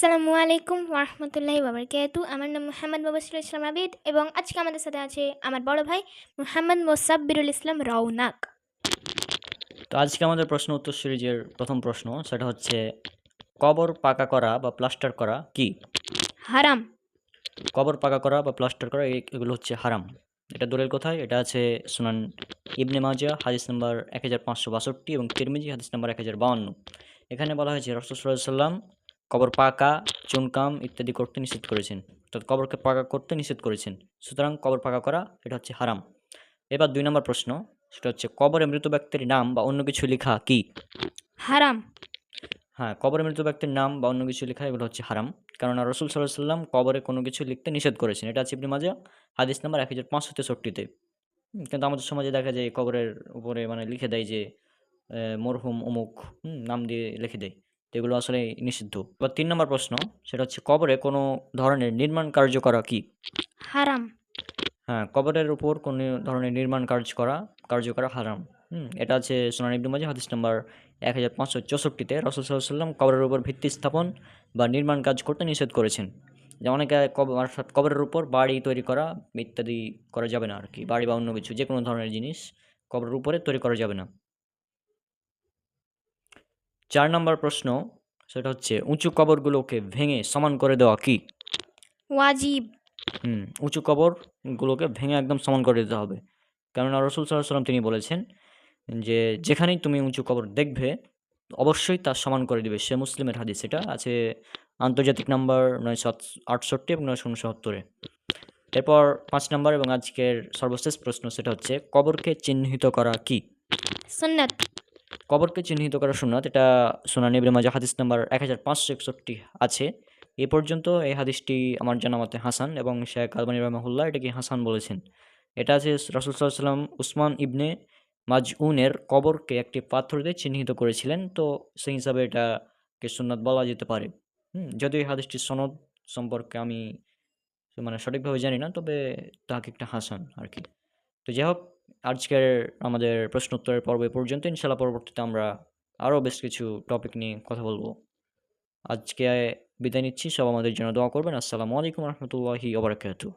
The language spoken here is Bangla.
আসসালামু আলাইকুম ওরহমতুল্লাহি বাবরকাতু আমার নাম মোহাম্মদ মুবাসির ইসলাম আবিদ এবং আজকে আমাদের সাথে আছে আমার বড় ভাই মোহাম্মদ মোসাব্বিরুল ইসলাম রৌনাক তো আজকে আমাদের প্রশ্ন উত্তর সিরিজের প্রথম প্রশ্ন সেটা হচ্ছে কবর পাকা করা বা প্লাস্টার করা কি? হারাম। কবর পাকা করা বা প্লাস্টার করা এগুলো হচ্ছে হারাম। এটা দলিল কোথায়? এটা আছে সুনান ইবনে মাজা হাদিস নাম্বার এক হাজার পাঁচশো বাষট্টি এবং তিরমিজি হাদিস নাম্বার এক হাজার বাউন্ন। এখানে বলা হয়েছে রসুল্লাহ সাল্লাম কবর পাকা চুনকাম ইত্যাদি করতে নিষেধ করেছেন। অর্থাৎ কবরকে পাকা করতে নিষেধ করেছেন। সুতরাং কবর পাকা করা এটা হচ্ছে হারাম। এবার দুই নম্বর প্রশ্ন সেটা হচ্ছে কবরে মৃত ব্যক্তির নাম বা অন্য কিছু লেখা কি? হারাম। হ্যাঁ কবরে মৃত ব্যক্তির নাম বা অন্য কিছু লেখা এগুলো হচ্ছে হারাম। কেননা রসুল সাল্লাহ সাল্লাম কবরে কোনো কিছু লিখতে নিষেধ করেছেন। এটা আছে ইবনে মাজা হাদিস নাম্বার এক হাজার পাঁচশো তেষট্টিতে। কিন্তু আমাদের সমাজে দেখা যায় কবরের উপরে মানে লিখে দেয় যে মরহুম অমুক হুম, নাম দিয়ে লিখে দেয়। তো এগুলো আসলে নিষিদ্ধ। এবার তিন নম্বর প্রশ্ন সেটা হচ্ছে কবরে কোনো ধরনের নির্মাণ কার্য করা কি? হারাম। হ্যাঁ কবরের উপর কোনো ধরনের নির্মাণ কাজ করা কার্য করা হারাম। হুম এটা আছে সোনান ইবনু মাঝে হাদিস নাম্বার এক হাজার পাঁচশো চৌষট্টিতে রসুল সাল্লাম কবরের উপর ভিত্তি স্থাপন বা নির্মাণ কাজ করতে নিষেধ করেছেন। যে অনেকে অর্থাৎ কবরের উপর বাড়ি তৈরি করা ইত্যাদি করা যাবে না আর কি বাড়ি বা অন্য কিছু যে কোনো ধরনের জিনিস কবরের উপরে তৈরি করা যাবে না। চার নম্বর প্রশ্ন সেটা হচ্ছে উঁচু কবরগুলোকে ভেঙে সমান করে দেওয়া কি? ওয়াজিব। হুম উঁচু কবরগুলোকে ভেঙে একদম সমান করে দিতে হবে। কেননা রসুল সাল্লাম তিনি বলেছেন যে যেখানেই তুমি উঁচু কবর দেখবে অবশ্যই তার সমান করে দিবে। সে মুসলিমের হাদিস এটা আছে আন্তর্জাতিক নাম্বার নয়শো আটষট্টি এবং নয়শো উনসত্তরে এরপর পাঁচ নম্বর এবং আজকের সর্বশেষ প্রশ্ন সেটা হচ্ছে কবরকে চিহ্নিত করা কি? সুন্নাত। কবরকে চিহ্নিত করা সুন্নাত, এটা সুনান ইবনে মাজা হাদিস নাম্বার এক হাজার পাঁচশো একষট্টি আছে। এ পর্যন্ত এই হাদিসটি আমার জানা মতে হাসান এবং শেখ আলবানী রহমাহুল্লাহ এটাকে হাসান বলেছেন। এটা আছে রসুল সাল্লাম উসমান ইবনে মাজউনের কবরকে একটি পাথর দিয়ে চিহ্নিত করেছিলেন, তো সেই হিসাবে এটাকে সুন্নাত বলা যেতে পারে। যদিও এই হাদিসটি সনদ সম্পর্কে আমি মানে সঠিকভাবে জানি না, তবে তাকে একটা হাসান আর কি। তো যাই হোক আজকের আমাদের প্রশ্ন উত্তরের পর্ব পর্যন্ত ইনশাল্লাহ পরবর্তীতে আমরা আরও বেশ কিছু টপিক নিয়ে কথা বলব। আজকে বিদায় নিচ্ছি সব আমাদের জন্য দোয়া করবেন। আসসালামু আলাইকুম রহমতুল্লাহি ওবরাকাতু